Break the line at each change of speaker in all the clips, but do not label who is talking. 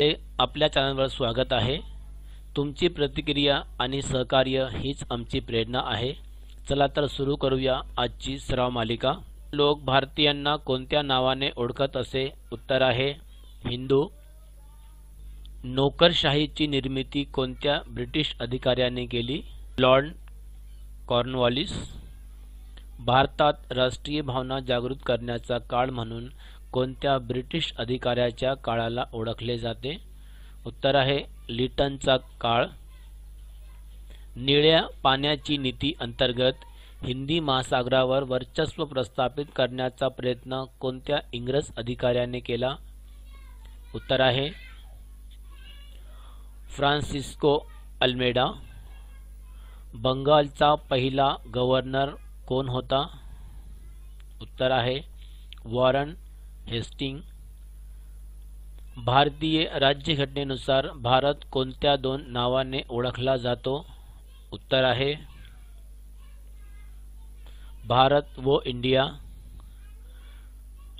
ते आपल्या चॅनलवर स्वागत आहे. तुमची प्रतिक्रिया आणि सहकार्य हीच आमची प्रेरणा आहे. चला तर सुरू करूया आजची सराव मालिका. लोक भारतीयांना कोणत्या नावाने ओळखत असे? उत्तर आहे हिंदू. नोकरशाहीची निर्मिती कोणत्या ब्रिटिश अधिकाऱ्याने केली? Lord Cornwallis. भारतात राष्ट्रीय भावना जागृत करण्याचा काळ म्हणून कोणत्या ब्रिटिश अधिकाऱ्याच्या काळाला ओळखले जाते? उत्तर आहे लिटनचा काळ. निळ्या पाण्याची नीती अंतर्गत हिंदी महासागरावर वर्चस्व प्रस्थापित करण्याचा प्रयत्न कोणत्या इंग्रज अधिकाऱ्याने केला? उत्तर आहे फ्रान्सिस्को अल्मेडा. बंगालचा पहिला गव्हर्नर कोण होता? उत्तर आहे वॉरन हेस्टिंग. भारतीय राज्यघटनेनुसार भारत कोणत्या दोन नावाने ओळखला जातो? उत्तर आहे भारत व इंडिया.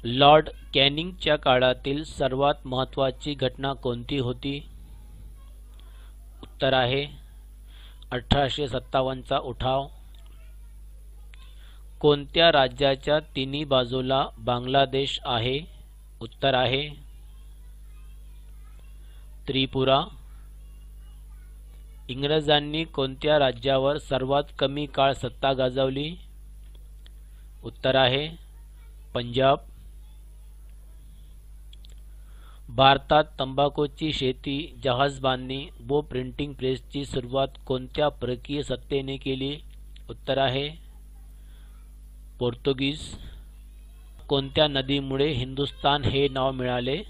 लॉर्ड कॅनिंगच्या काळातील सर्वात महत्त्वाची घटना कोणती होती? उत्तर आहे अठराशे सत्तावन्नचा उठाव. कोणत्या राज्याच्या तिन्ही बाजूला बांगलादेश आहे? उत्तर आहे. त्रिपुरा. इंग्रजांनी कोणत्या राज्यावर सर्वात कमी काळ सत्ता गाजवली? उत्तर आहे. पंजाब. भारतात तंबाखूची शेती जहाजबांधणी व प्रिंटिंग प्रेसची सुरुवात कोणत्या परकीय सत्तेने केली? उत्तर आहे. पोर्तुगीज कोणत्या नदीमुळे हिंदुस्तान हे नाव मिळाले?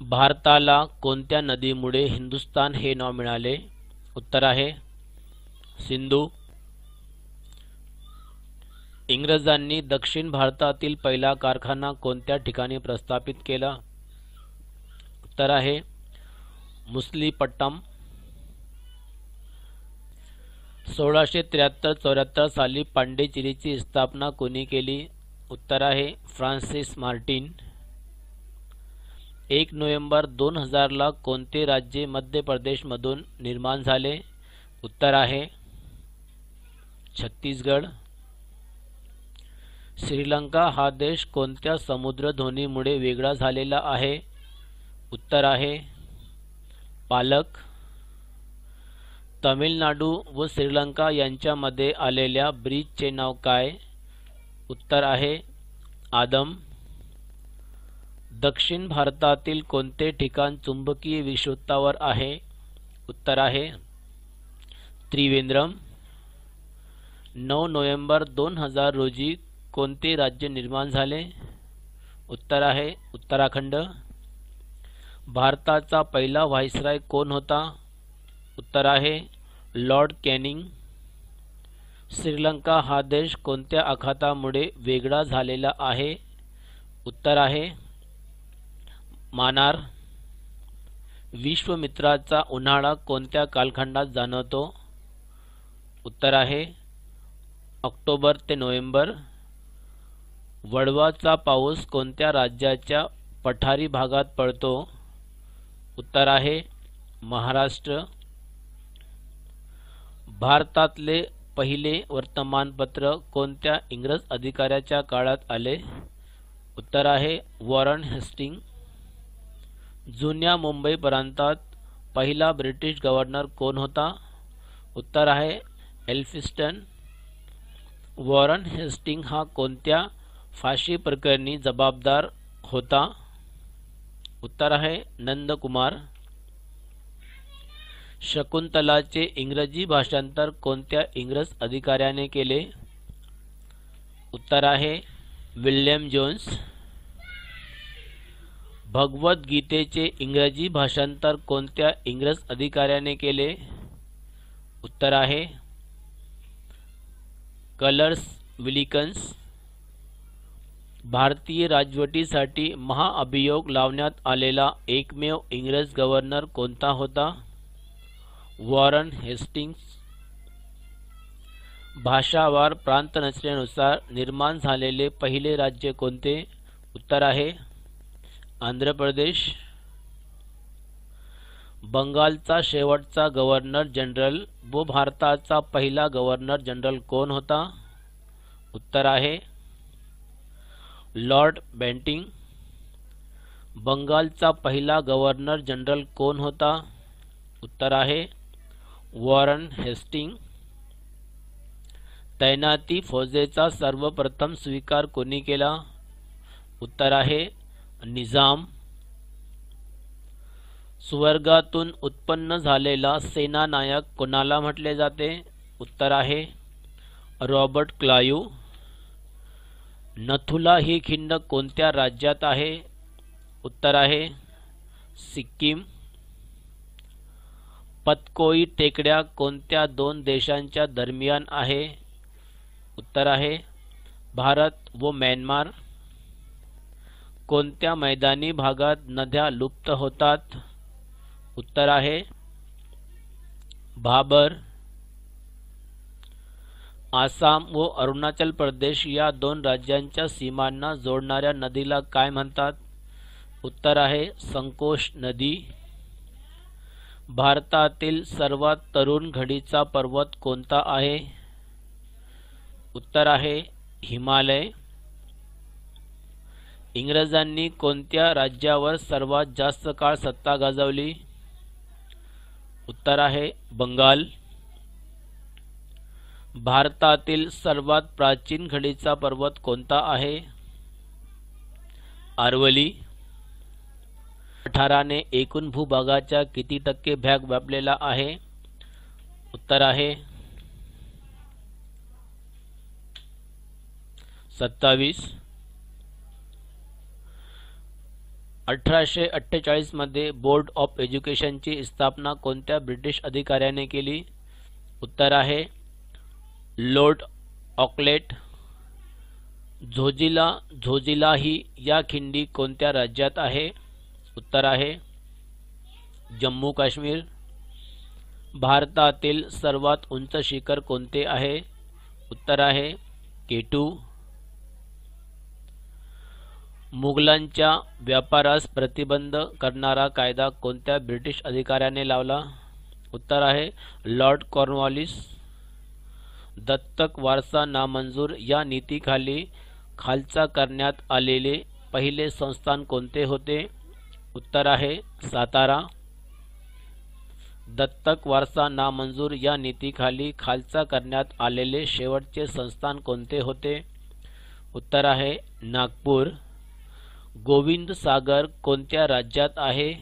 भारताला कोणत्या नदीमुळे हिंदुस्तान हे नाव मिळाले? उत्तर आहे सिंधू. इंग्रजांनी दक्षिण भारतातील पहिला कारखाना कोणत्या ठिकाणी प्रस्थापित केला? उत्तर आहे मुसलीपट्टम सोळाशे त्र्याहत्तर चौऱ्याहत्तर साली पांडेचिरीची स्थापना कोणी केली? उत्तर आहे फ्रान्सिस मार्टिन. एक नोव्हेंबर दोन हजारला कोणते राज्य मध्य प्रदेशमधून निर्माण झाले? उत्तर आहे छत्तीसगड. श्रीलंका हा देश कोणत्या समुद्रधोनीमुळे वेगळा झालेला आहे? उत्तर आहे पालक. तमिळनाडू व श्रीलंका यांच्यामध्ये आलेल्या ब्रिजचे नाव काय? उत्तर आहे आदम. दक्षिण भारतातील कोणते ठिकाण चुंबकीय विषुवतावर आहे? उत्तर आहे त्रिवेंद्रम. नऊ नोव्हेंबर दोन हजार रोजी कोणते राज्य निर्माण झाले? उत्तर आहे उत्तराखंड. भारताचा पहिला व्हायसराय कोण होता? उत्तर आहे. लॉर्ड कॅनिंग श्रीलंका हा देश कोणत्या आखातामुळे वेगळा झालेला आहे? उत्तर आहे. मानार विश्वमित्राचा उन्हाळा कोणत्या कालखंडात जाणवतो? उत्तर आहे. ऑक्टोबर ते नोव्हेंबर वडवाचा पाऊस कोणत्या राज्याच्या पठारी भागात पडतो? उत्तर आहे. महाराष्ट्र भारतातले पहिले वर्तमानपत्र कोणत्या इंग्रज अधिकाऱ्याच्या काळात आले? उत्तर आहे वॉरन हेस्टिंग. जुन्या मुंबई प्रांतात पहिला ब्रिटिश गव्हर्नर कोण होता? उत्तर आहे एल्फिस्टन वॉरन हेस्टिंग हा कोणत्या फाशी प्रकरणी जबाबदार होता? उत्तर आहे नंदकुमार. शकुंतलाचे इंग्रजी भाषांतर कोणत्या इंग्रज अधिकाऱ्याने केले? उत्तर आहे विल्यम जोन्स. भगवद्गीतेचे इंग्रजी भाषांतर कोणत्या इंग्रज अधिकाऱ्याने केले? उत्तर आहे कलर्स विलिकन्स. भारतीय राजवटीसाठी महाअभियोग लावण्यात आलेला एकमेव इंग्रज गव्हर्नर कोणता होता? वॉरन हेस्टिंग्स भाषावार प्रांत नसल्यानुसार निर्माण झालेले पहिले राज्य कोणते? उत्तर आहे आंध्र प्रदेश. बंगालचा शेवटचा गव्हर्नर जनरल व भारताचा पहिला गव्हर्नर जनरल कोण होता? उत्तर आहे लॉर्ड बँटिंग. बंगालचा पहिला गव्हर्नर जनरल कोण होता? उत्तर आहे वॉरन हेस्टिंग तैनाती फौजेचा सर्वप्रथम स्वीकार कोणी केला? उत्तर आहे निजाम. स्वर्गातून उत्पन्न झालेला सेनानायक कोणाला म्हटले जाते? उत्तर आहे रॉबर्ट क्लायू. नथुला ही खिंड कोणत्या राज्यात आहे? उत्तर आहे सिक्कीम. पतकोई टेकड्या कोणत्या दोन देशांच्या दरम्यान आहे? उत्तर आहे भारत व म्यानमार. कोणत्या मैदानी भागात नद्या लुप्त होतात? उत्तर आहे भाबर आसाम व अरुणाचल प्रदेश या दोन राज्यांच्या सीमांना जोडणाऱ्या नदीला काय म्हणतात? उत्तर आहे संकोश नदी. भारतातील सर्वात तरुण घडीचा पर्वत कोणता आहे? उत्तर आहे हिमालय. इंग्रजांनी कोणत्या राज्यावर सर्वात जास्त काळ सत्ता गाजवली? उत्तर आहे बंगाल. भारतातील सर्वात प्राचीन घडीचा पर्वत कोणता आहे? आरवली. अठाराने एकूण भूभागाच्या किती टक्के भाग व्यापलेला आहे? उत्तर आहे सत्तावीस. अठराशे अठ्ठेचाळीसमध्ये बोर्ड ऑफ एज्युकेशनची स्थापना कोणत्या ब्रिटिश अधिकाऱ्याने केली? उत्तर आहे लॉर्ड ऑकलेट. झोजिला झोजिला ही या खिंडी कोणत्या राज्यात आहे? उत्तर आहे. जम्मू काश्मीर. भारतातील सर्वात उंच शिखर कोणते आहे? उत्तर आहे केटू. मुघलांच्या व्यापारास प्रतिबंध करणारा कायदा कोणत्या ब्रिटिश अधिकाऱ्याने लावला? उत्तर आहे लॉर्ड कॉर्नवॉलिस. दत्तक वारसा नामंजूर या नीतीखाली खालचा करण्यात आलेले पहिले संस्थान कोणते होते? उत्तर आहे सातारा. दत्तक वारसा नामंजूर या नीतीखाली खालचा करण्यात आलेले शेवटचे संस्थान कोणते होते? उत्तर आहे नागपूर. गोविंद सागर कोणत्या राज्यात आहे?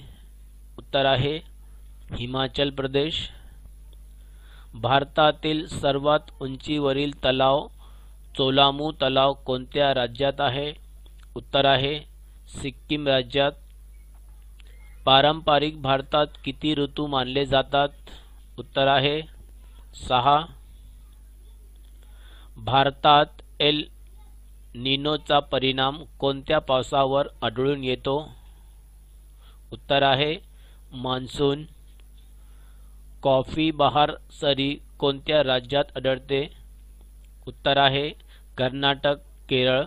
उत्तर आहे हिमाचल प्रदेश. भारतातील सर्वात उंचीवरील तलाव चोलामू तलाव कोणत्या राज्यात आहे? उत्तर आहे सिक्कीम राज्यात. पारंपरिक भारतात किती ऋतू मानले जातात? उत्तर आहे सहा. भारतात एल निनोचा परिणाम कोणत्या पावसावर आढळून येतो? उत्तर आहे मान्सून. कॉफी बहार सरी कोणत्या राज्यात आढळते? उत्तर आहे कर्नाटक केरळ.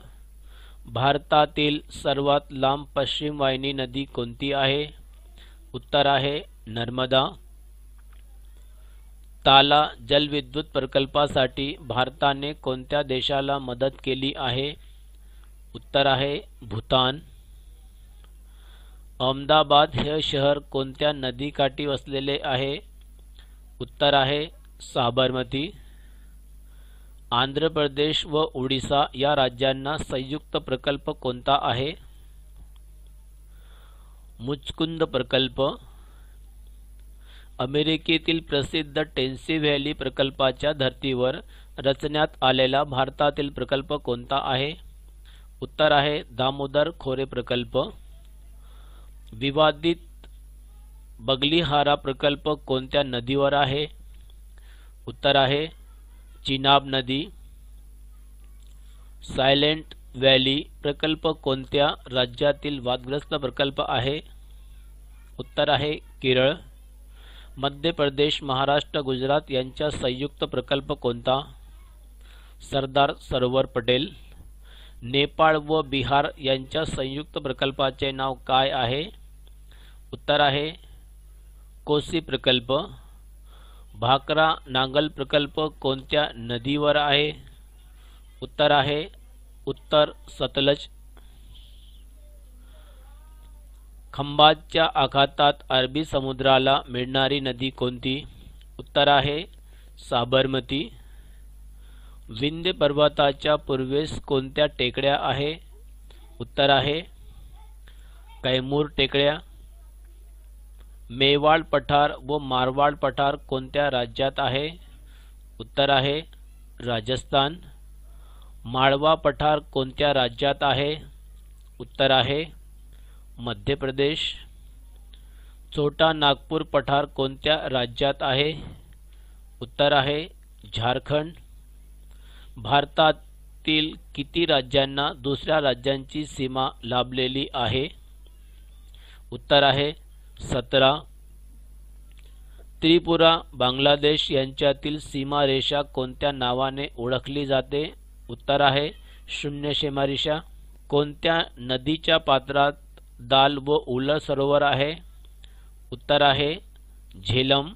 भारतातील सर्वात लांब पश्चिम वाहिनी नदी कोणती आहे? उत्तर आहे नर्मदा. ताला जलविद्युत प्रकल्पासाठी भारताने कोणत्या देशाला मदत केली आहे? उत्तर आहे भूतान. अहमदाबाद हे शहर कोणत्या नदीकाठी वसलेले आहे? उत्तर आहे साबरमती. आंध्र प्रदेश व ओडिसा या राज्यांना संयुक्त प्रकल्प कोणता आहे? मुचकुंद प्रकल्प अमेरिकेतील प्रसिद्ध टेन्सी व्हॅली प्रकल्पाच्या धर्तीवर रचण्यात आलेला भारतातील प्रकल्प कोणता आहे? उत्तर आहे दामोदर खोरे प्रकल्प. विवादित बगलीहारा प्रकल्प कोणत्या नदीवर आहे? उत्तर आहे चिनाब नदी. सायलेंट व्हॅली प्रकल्प कोणत्या राज्यातील वादग्रस्त प्रकल्प आहे? उत्तर आहे केरळ. मध्य प्रदेश महाराष्ट्र गुजरात यांचा संयुक्त प्रकल्प कोणता? सरदार सरोवर पटेल. नेपाळ व बिहार यांच्या संयुक्त प्रकल्पाचे नाव काय आहे? उत्तर आहे कोसी प्रकल्प. भाकरा नांगल प्रकल्प कोणत्या नदीवर आहे? उत्तर आहे उत्तर सतलज. खंबातच्या आखातात अरबी समुद्राला मिळणारी नदी कोणती? उत्तर आहे साबरमती. विंध्य पर्वताच्या पूर्वेस कोणत्या टेकड्या आहे? उत्तर आहे कैमूर टेकड्या. मेवाड पठार व मारवाड पठार कोणत्या राज्यात आहे? उत्तर आहे राजस्थान. माळवा पठार कोणत्या राज्यात आहे? उत्तर आहे मध्य प्रदेश. छोटा नागपूर पठार कोणत्या राज्यात आहे? उत्तर आहे झारखंड. भारतातील किती राज्यांना दुसऱ्या राज्यांची सीमा लाभलेली आहे? उत्तर आहे सतरा. त्रिपुरा बांगलादेश यांच्यातील सीमारेषा कोणत्या नावाने ओळखली जाते? उत्तर आहे. शून्य शेमारिशा. कोणत्या नदीच्या पात्रात दाल व उल सरोवर आहे? उत्तर आहे. झेलम.